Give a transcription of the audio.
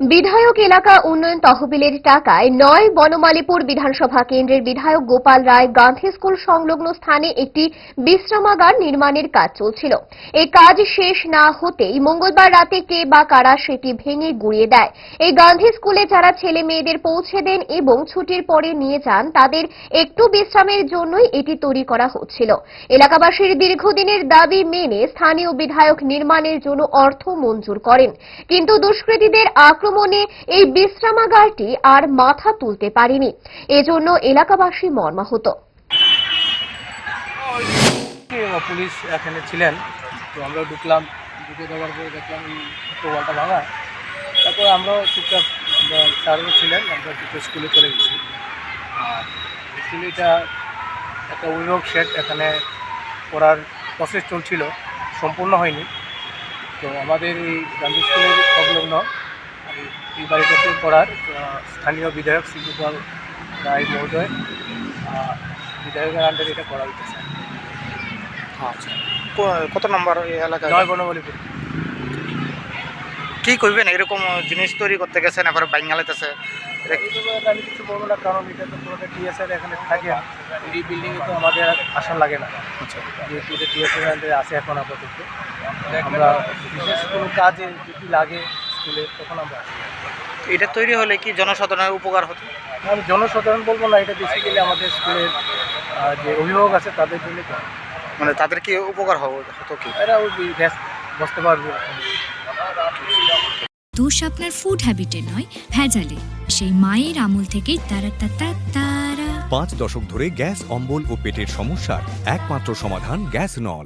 বিধায়ক এলাকা উন্নয়ন তহবিলের টাকায় নয় বনমালীপুর বিধানসভা কেন্দ্রের বিধায়ক গোপাল রায় গান্ধী স্কুল সংলগ্ন স্থানে একটি বিশ্রামাগার নির্মাণের কাজ চলছিল। এই কাজ শেষ না হতেই মঙ্গলবার রাতে কে বা কারা সেটি ভেঙে গুড়িয়ে দেয়। এই গান্ধী স্কুলে যারা ছেলে মেয়েদের পৌঁছে দেন এবং ছুটির পরে নিয়ে যান, তাদের একটু বিশ্রামের জন্যই এটি তৈরি করা হচ্ছিল। এলাকাবাসীর দীর্ঘদিনের দাবি মেনে স্থানীয় বিধায়ক নির্মাণের জন্য অর্থ মঞ্জুর করেন। কিন্তু দুষ্কৃতীদের আক্রমণে এই বিশ্রামাগারটি আর মাথা তুলতে পারেনি। এজন্য এলাকাবাসী মর্মাহত। পুলিশ এখানে ছিলেন, তো আমরা ঢুকলাম, ঢুকে দেওয়ার পরে দেখলাম ওয়ালটা ভাঙা। তারপর আমরাও চুপচাপ, আমরা স্যারও ছিলেন, আমরা দুটো স্কুলে চলে গেছি। আর স্কুলে এটা একটা অভিভাবক শেড এখানে করার প্রসেস চলছিল, সম্পূর্ণ হয়নি। তো আমাদের এই গান্ধী স্কুলের সংলগ্ন এই- বাড়িটাতে করার স্থানীয় বিধায়ক শ্রীগোপাল রায় মহোদয় বিধায়কের আন্ডারে এটা করা হইতেছে আচ্ছা। কত নম্বর এই এলাকায়? নয় বনবলীপুর। কি করবেন এরকম জিনিস তৈরি করতে গেছেন এবার বাঙ্গালিতেছে। আমি কিছু বলব না কারণ এটা তো পুরোটা টিএসআর এখানে থাকে। এই বিল্ডিংয়ে তো আমাদের আসা লাগে না। যেহেতু এটা টিএসআর আছে এখন আপাতত। আমরা বিশেষ কোনো কাজে যদি লাগে স্কুলে তখন আমরা এটা তৈরি হলে কি জনসাধারণের উপকার হতো? আমি জনসাধারণ বলব না এটা বেসিক্যালি আমাদের স্কুলের যে অভিভাবক আছে তাদের জন্য মানে তাদের কি উপকার হবে? হতো কি? এরা ওই ব্যস্ত বসতে পারবে। দোষ আপনার ফুড হ্যাবিটে নয় ভেজালে। সেই মায়ের আমল থেকেই তারা তারা তারা। পাঁচ দশক ধরে গ্যাস অম্বল ও পেটের সমস্যার একমাত্র সমাধান গ্যাস নল।